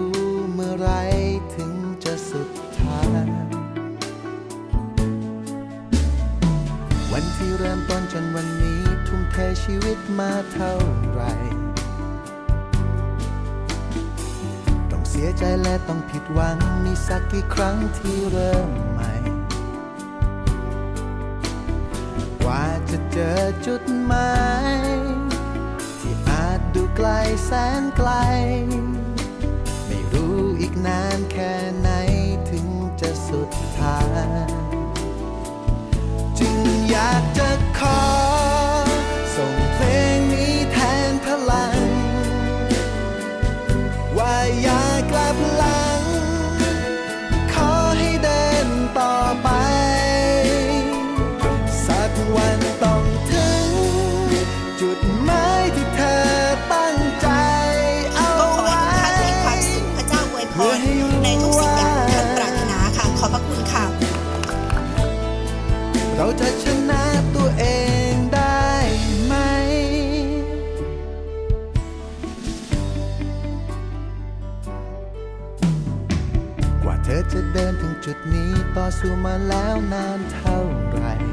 ้ ทุ่มเทชีวิตมาเท่าไรต้องเสียใจและต้องผิดหวังมีสักกี่ครั้งที่เริ่มใหม่ กว่าจะเจอจุดหมายที่อาจดูไกลแสนไกล ไม่รู้อีกนานแค่ไหน จุดหมายที่เธอตั้งใจเอาก็ขอให้ทุกท่านมีความสุขพระเจ้าอวยพรในทุกสิ่งอย่างที่ท่านปรารถนาค่ะ ขอบพระคุณค่ะ เราจะชนะตัวเองได้ไหม กว่าเธอจะเดินถึงจุดนี้ต่อสู้มาแล้วนานเท่าไหร่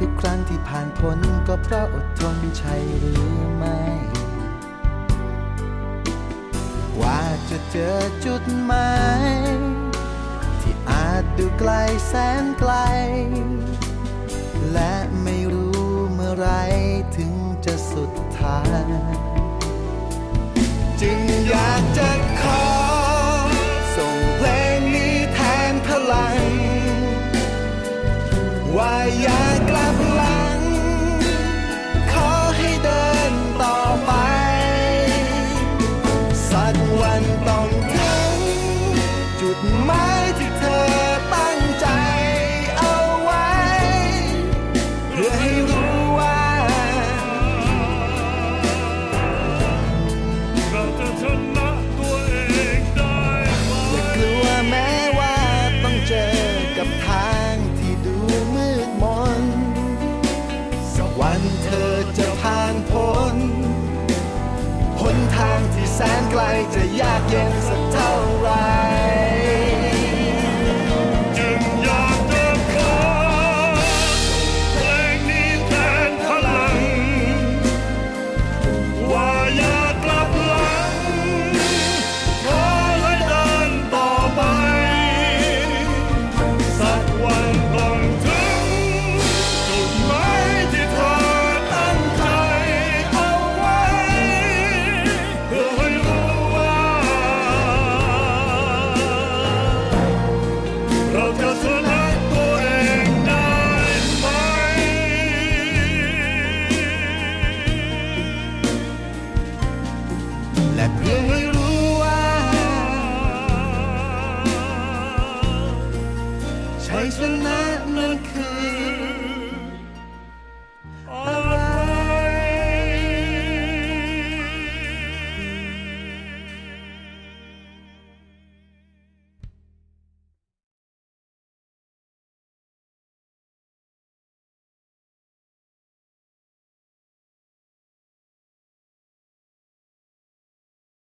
ทุกๆครั้งที่ผ่านพ้นก็เพราะอดทนใช่หรือไม่ ว่าจะเจอจุดหมายที่อาจดูไกลแสนไกล และไม่รู้เมื่อไรถึงจะสุดทางจึงอยากจะขอ ส่งเพลงนี้แทนพลัง ว่าอยาก ที่แสนไกลจะยากเย็น